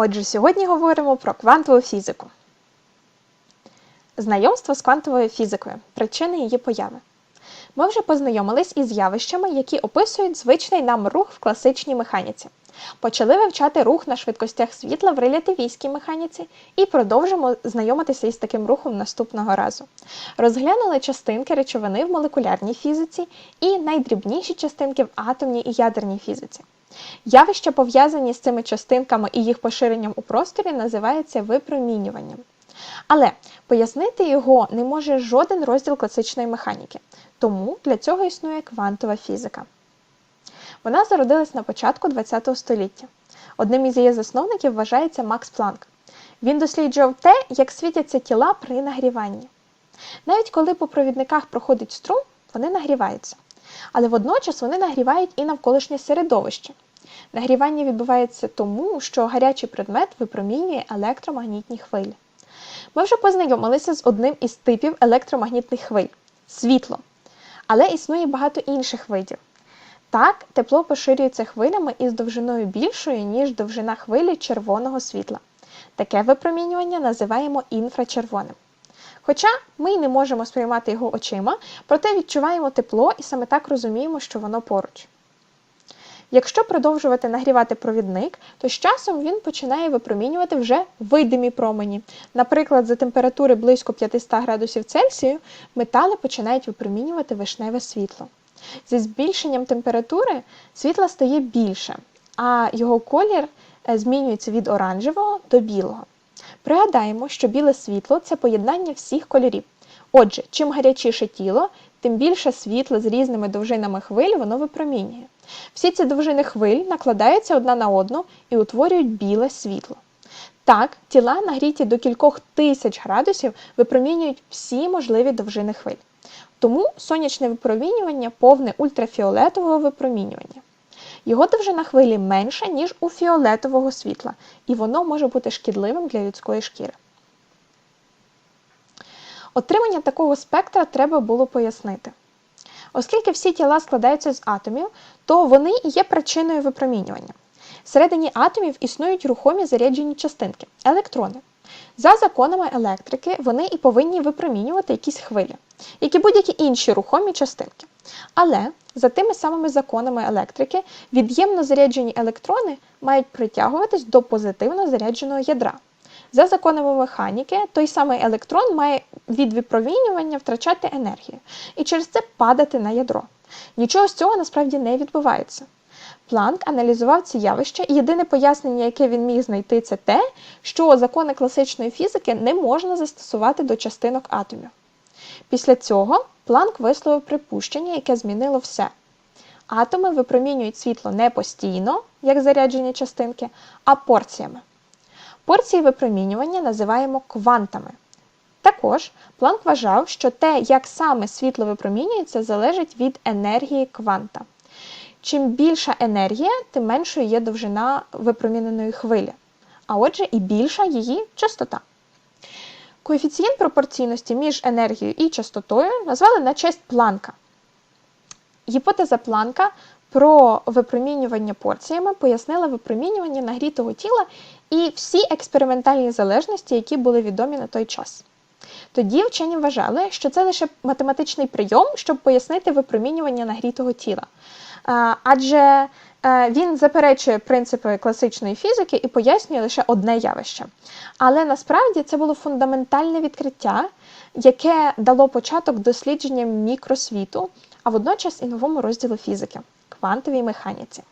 Отже, сьогодні говоримо про квантову фізику. Знайомство з квантовою фізикою, причини її появи. Ми вже познайомились із явищами, які описують звичний нам рух в класичній механіці. Почали вивчати рух на швидкостях світла в релятивістській механіці і продовжимо знайомитися із таким рухом наступного разу. Розглянули частинки речовини в молекулярній фізиці і найдрібніші частинки в атомній і ядерній фізиці. Явища, пов'язані з цими частинками і їх поширенням у просторі, називаються випромінюванням. Але пояснити його не може жоден розділ класичної механіки, тому для цього існує квантова фізика. Вона зародилась на початку ХХ століття. Одним із її засновників вважається Макс Планк. Він досліджував те, як світяться тіла при нагріванні. Навіть коли по провідниках проходить струм, вони нагріваються. Але водночас вони нагрівають і навколишнє середовище. Нагрівання відбувається тому, що гарячий предмет випромінює електромагнітні хвилі. Ми вже познайомилися з одним із типів електромагнітних хвиль світло. Але існує багато інших видів. Так, тепло поширюється хвилями із довжиною більшою, ніж довжина хвилі червоного світла. Таке випромінювання називаємо інфрачервоним. Хоча ми й не можемо сприймати його очима, проте відчуваємо тепло і саме так розуміємо, що воно поруч. Якщо продовжувати нагрівати провідник, то з часом він починає випромінювати вже видимі промені. Наприклад, за температури близько 500 градусів Цельсію метали починають випромінювати вишневе світло. Зі збільшенням температури світла стає більше, а його колір е, змінюється від оранжевого до білого. Пригадаємо, що біле світло це поєднання всіх кольорів. Отже, чим гарячіше тіло, тим більше світла з різними довжинами хвиль воно випромінює. Всі ці довжини хвиль накладаються одна на одну і утворюють біле світло. Так, тіла, нагріті до кількох тисяч градусів, випромінюють всі можливі довжини хвиль. Тому сонячне випромінювання повне ультрафіолетового випромінювання. Його довжина хвилі менша, ніж у фіолетового світла, і воно може бути шкідливим для людської шкіри. Отримання такого спектра треба було пояснити. Оскільки всі тіла складаються з атомів, то вони і є причиною випромінювання. Всередині атомів існують рухомі заряджені частинки електрони. За законами електрики, вони і повинні випромінювати якісь хвилі, як і будь-які інші рухомі частинки. Але за тими самими законами електрики, від'ємно заряджені електрони мають притягуватись до позитивно зарядженого ядра. За законами механіки, той самий електрон має від випромінювання втрачати енергію і через це падати на ядро. Нічого з цього насправді не відбувається. Планк аналізував ці явища, і єдине пояснення, яке він міг знайти, це те, що закони класичної фізики не можна застосувати до частинок атомів. Після цього Планк висловив припущення, яке змінило все. Атоми випромінюють світло не постійно, як заряджені частинки, а порціями. Порції випромінювання називаємо квантами. Також Планк вважав, що те, як саме світло випромінюється, залежить від енергії кванта. Чим більша енергія, тим меншою є довжина випроміненої хвилі, а отже, і більша її частота. Коефіцієнт пропорційності між енергією і частотою назвали на честь планка. Гіпотеза планка про випромінювання порціями пояснила випромінювання нагрітого тіла і всі експериментальні залежності, які були відомі на той час. Тоді вчені вважали, що це лише математичний прийом, щоб пояснити випромінювання нагрітого тіла. Адже він заперечує принципи класичної фізики і пояснює лише одне явище. Але насправді це було фундаментальне відкриття, яке дало початок дослідженням мікросвіту, а водночас і новому розділу фізики квантовій механіці.